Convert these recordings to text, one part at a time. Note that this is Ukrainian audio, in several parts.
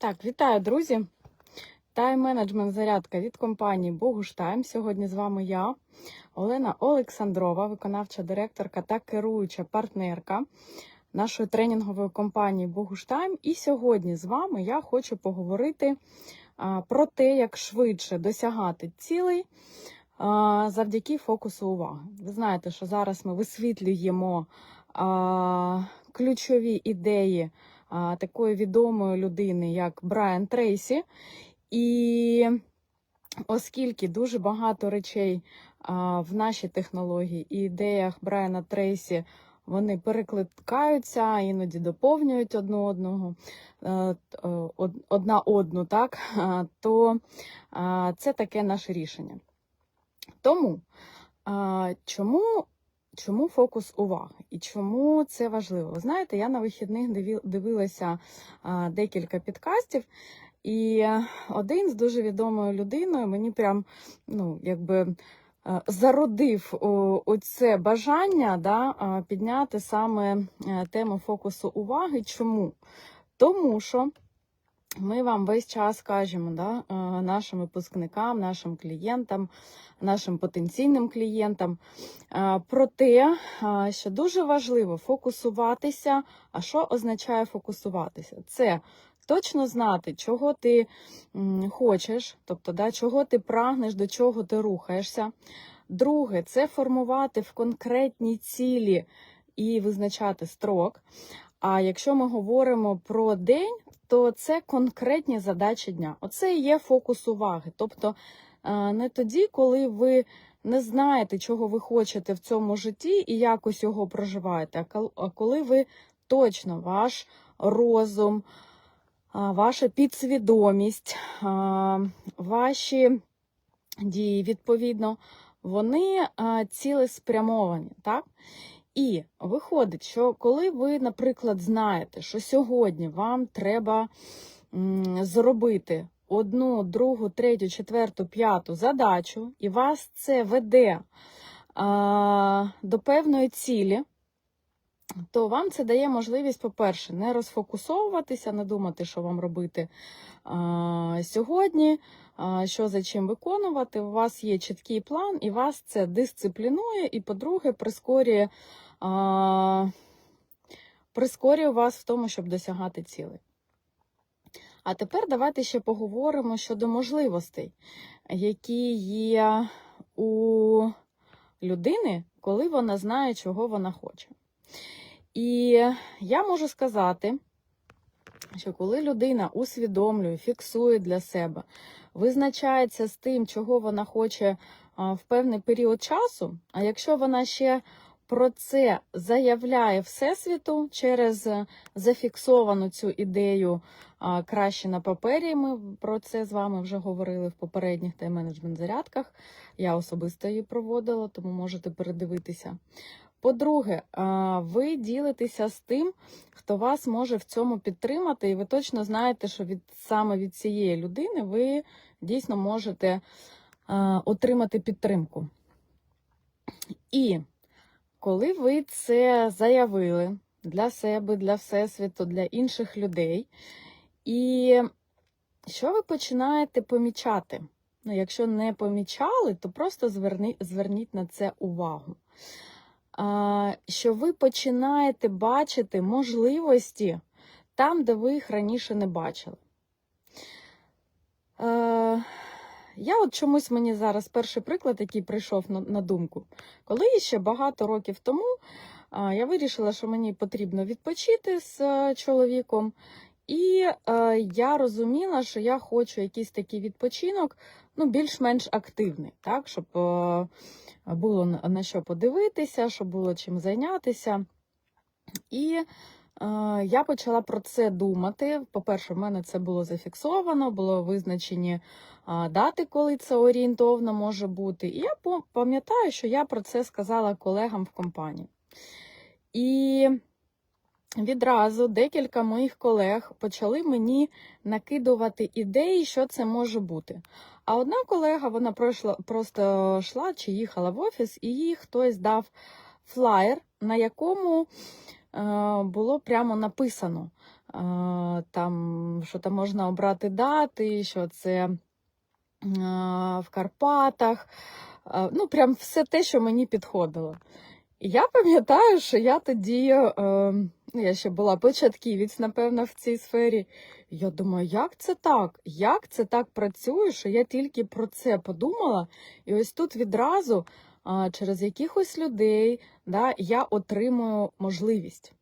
Так, вітаю, друзі. Тайм-менеджмент зарядка від компанії Богуш Тайм. Сьогодні з вами я, Олена Олександрова, виконавча директорка та керуюча партнерка нашої тренінгової компанії Богуш Тайм. І сьогодні з вами я хочу поговорити про те, як швидше досягати цілей завдяки фокусу уваги. Ви знаєте, що зараз ми висвітлюємо ключові ідеї такої відомої людини, як Брайан Трейсі. І оскільки дуже багато речей в нашій технології і ідеях Брайана Трейсі вони перекликаються, іноді доповнюють одну одного, е, одна одну, так, то це таке наше рішення. Тому чому, чому фокус уваги і чому це важливо? Ви знаєте, я на вихідних дивилася декілька підкастів, і один з дуже відомою людиною мені прям ну, якби. е, Зародив оце бажання да, підняти саме е, тему фокусу уваги. Чому? Тому що ми вам весь час кажемо да, е, нашим випускникам, нашим клієнтам, нашим потенційним клієнтам е, про те, е, що дуже важливо фокусуватися. А що означає фокусуватися? Це точно знати, чого ти хочеш, тобто да, чого ти прагнеш, до чого ти рухаєшся. Друге, це формувати в конкретні цілі і визначати строк. А якщо ми говоримо про день, то це конкретні задачі дня. Оце і є фокус уваги. Тобто е, не тоді, коли ви не знаєте, чого ви хочете в цьому житті і якось його проживаєте, а коли ви точно ваш розум, ваша підсвідомість, ваші дії, відповідно, вони цілеспрямовані, так? І виходить, що коли ви, наприклад, знаєте, що сьогодні вам треба зробити одну, другу, третю, четверту, п'яту задачу, і вас це веде до певної цілі, то вам це дає можливість, по-перше, не розфокусовуватися, не думати, що вам робити а, сьогодні, а, що за чим виконувати. У вас є чіткий план, і вас це дисциплінує, і, по-друге, прискорює, а, прискорює вас в тому, щоб досягати цілей. А тепер давайте ще поговоримо щодо можливостей, які є у людини, коли вона знає, чого вона хоче. І я можу сказати, що коли людина усвідомлює, фіксує для себе, визначається з тим, чого вона хоче в певний період часу, а якщо вона ще про це заявляє Всесвіту через зафіксовану цю ідею краще на папері, ми про це з вами вже говорили в попередніх тайм-менеджмент зарядках. Я особисто її проводила, тому можете передивитися. По-друге, ви ділитеся з тим, хто вас може в цьому підтримати, і ви точно знаєте, що від саме від цієї людини ви дійсно можете отримати підтримку. І коли ви це заявили для себе, для всесвіту, для інших людей, і що ви починаєте помічати? Ну, якщо не помічали, то просто зверніть, зверніть на це увагу. Що ви починаєте бачити можливості там, де ви їх раніше не бачили. Е, я от чомусь мені зараз перший приклад, який прийшов на, думку. Коли ще багато років тому я вирішила, що мені потрібно відпочити з е, чоловіком, і е, я розуміла, що я хочу якийсь такий відпочинок, ну, більш-менш активний, так, щоб було на що подивитися, що було чим зайнятися. І е, я почала про це думати. По-перше, в мене це було зафіксовано, було визначені дати, коли це орієнтовно може бути. І я пам'ятаю, що я про це сказала колегам в компанії. І відразу декілька моїх колег почали мені накидувати ідеї, що це може бути. А одна колега, вона пройшла, просто йшла чи їхала в офіс, і їй хтось дав флаєр, на якому е, було прямо написано там, що там можна обрати дати, що це е, в Карпатах. Е, Ну, прям все те, що мені підходило. І я пам'ятаю, що я тоді, е, я ще була початківець, напевно, в цій сфері. Я думаю, як це так? Як це так працює, що я тільки про це подумала, і ось тут відразу а, через якихось людей да, я отримую можливість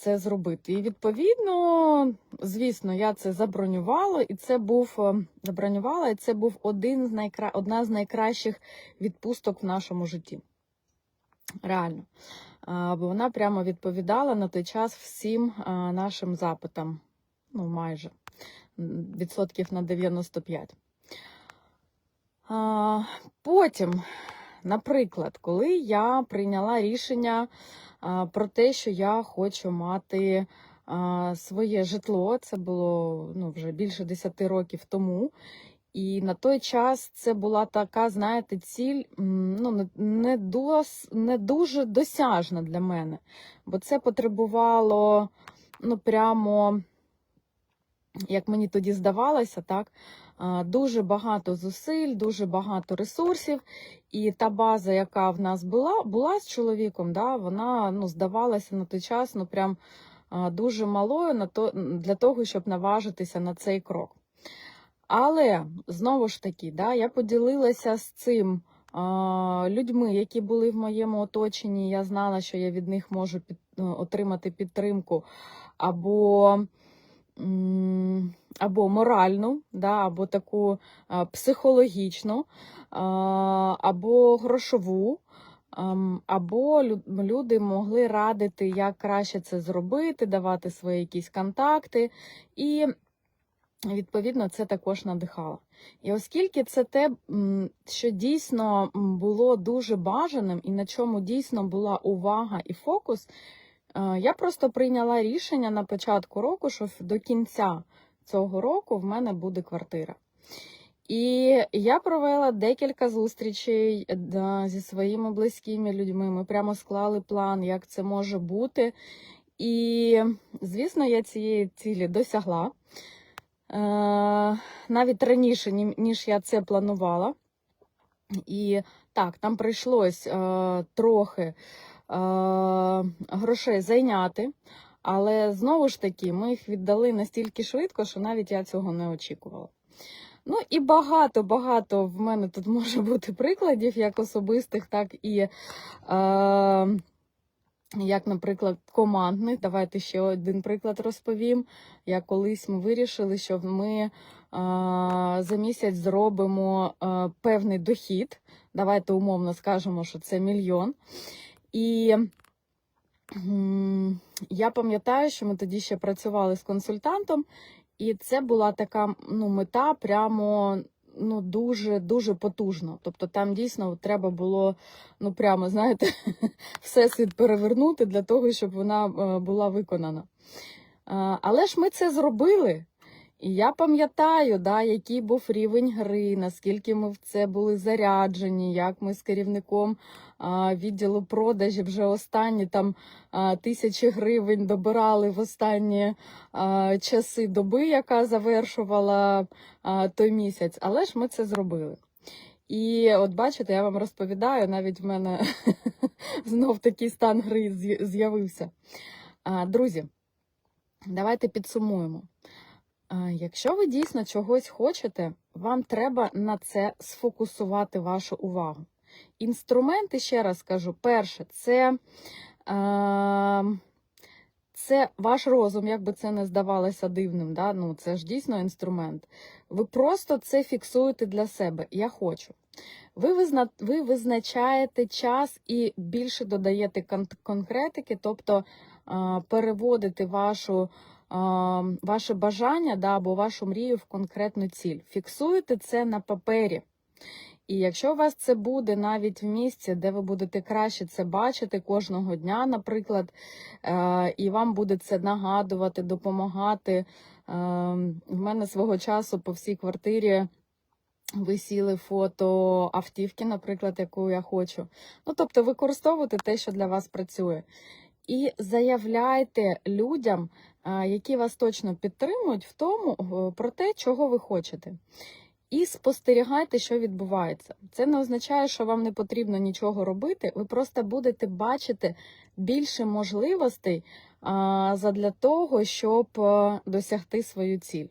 це зробити. І відповідно, звісно, я це забронювала, і це був е, забронювала, і це був один з найкра... одна з найкращих відпусток в нашому житті. Реально. Бо вона прямо відповідала на той час всім нашим запитам. Ну, майже відсотків на 95. Потім, наприклад, коли я прийняла рішення про те, що я хочу мати своє житло, це було ну, вже більше 10 років тому. І на той час це була така, знаєте, ціль ну, не- дос, не дуже досяжна для мене, бо це потребувало ну, прямо, як мені тоді здавалося, так, дуже багато зусиль, дуже багато ресурсів. І та база, яка в нас була, була з чоловіком, да, вона ну, здавалася на той час ну, прям дуже малою для того, щоб наважитися на цей крок. Але знову ж таки, да, я поділилася з цим а, людьми, які були в моєму оточенні. Я знала, що я від них можу під, е, отримати підтримку або, або моральну, да, або таку а, психологічну, а, або грошову. Або люди могли радити, як краще це зробити, давати свої якісь контакти. І Відповідно, це також надихало. І оскільки це те, що дійсно було дуже бажаним і на чому дійсно була увага і фокус, е, я просто прийняла рішення на початку року, що до кінця цього року в мене буде квартира. І я провела декілька зустрічей е, да, зі своїми близькими людьми. Ми прямо склали план, як це може бути. І, звісно, я цієї цілі досягла навіть раніше, ніж я це планувала. І так, там прийшлось е, трохи е, грошей зайняти, але знову ж таки, ми їх віддали настільки швидко, що навіть я цього не очікувала. Ну і багато-багато в мене тут може бути прикладів, як особистих, так і. Е, як, наприклад, командних. Давайте ще один приклад розповім. Як колись ми вирішили, що ми за місяць зробимо певний дохід. Давайте умовно скажемо, що це мільйон. І я пам'ятаю, що ми тоді ще працювали з консультантом, і це була така ну, мета прямо. Ну, дуже дуже потужно. Тобто там дійсно треба було, ну прямо, знаєте, всесвіт перевернути для того, щоб вона е, була виконана. Е, Але ж ми це зробили. І я пам'ятаю, да, який був рівень гри, наскільки ми в це були заряджені, як ми з керівником а, відділу продажів вже останні там а, тисячі гривень добирали в останні а, часи доби, яка завершувала а, той місяць. Але ж ми це зробили. І от бачите, я вам розповідаю, навіть в мене знов такий стан гри з'явився. Друзі, давайте підсумуємо. Якщо ви дійсно чогось хочете, вам треба на це сфокусувати вашу увагу. Інструменти, ще раз кажу, перше, це, е, це ваш розум, як би це не здавалося дивним. Да? Ну, це ж дійсно інструмент. Ви просто це фіксуєте для себе. Я хочу. Ви, визна... ви визначаєте час і більше додаєте кон- конкретики, тобто е, переводите вашу ваше бажання да, або вашу мрію в конкретну ціль. Фіксуєте це на папері. І якщо у вас це буде навіть в місці, де ви будете краще це бачити кожного дня, наприклад, е, і вам буде це нагадувати, допомагати. Е, в мене свого часу по всій квартирі висіли фото автівки, наприклад, яку я хочу. Ну, тобто використовувати те, що для вас працює. І заявляйте людям які вас точно підтримують в тому, про те, чого ви хочете. І спостерігайте, що відбувається. Це не означає, що вам не потрібно нічого робити. Ви просто будете бачити більше можливостей а, задля того, щоб е, досягти свою ціль.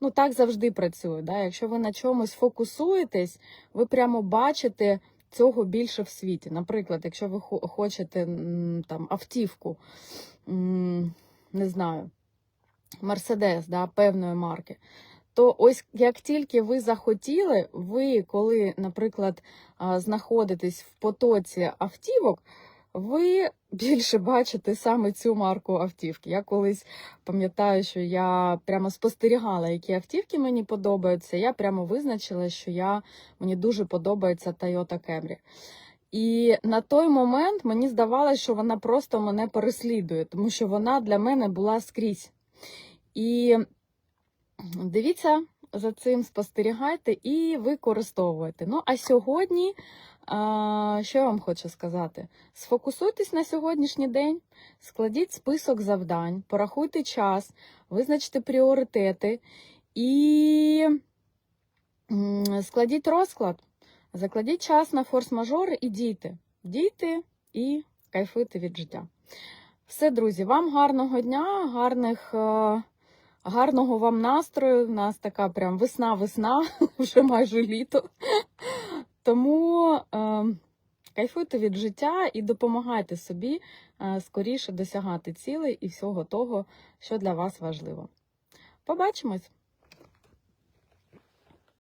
Ну, так завжди працює. Да? Якщо ви на чомусь фокусуєтесь, ви прямо бачите цього більше в світі. Наприклад, якщо ви хо- хочете там автівку, не знаю, Мерседес, да, певної марки. То ось як тільки ви захотіли, ви, коли, наприклад, знаходитесь в потоці автівок, ви більше бачите саме цю марку автівки. Я колись пам'ятаю, що я прямо спостерігала, які автівки мені подобаються. Я прямо визначила, що я, мені дуже подобається Toyota Camry. І на той момент мені здавалося, що вона просто мене переслідує, тому що вона для мене була скрізь. І дивіться за цим, спостерігайте і використовуйте. Ну, а сьогодні, що я вам хочу сказати? Сфокусуйтесь на сьогоднішній день, складіть список завдань, порахуйте час, визначте пріоритети і складіть розклад. Закладіть час на форс-мажори і дійте. Дійте і кайфуйте від життя. Все, друзі, вам гарного дня, гарних, е, гарного вам настрою. У нас така прям весна-весна, вже майже літо. Тому е, кайфуйте від життя і допомагайте собі е, скоріше досягати цілей і всього того, що для вас важливо. Побачимось!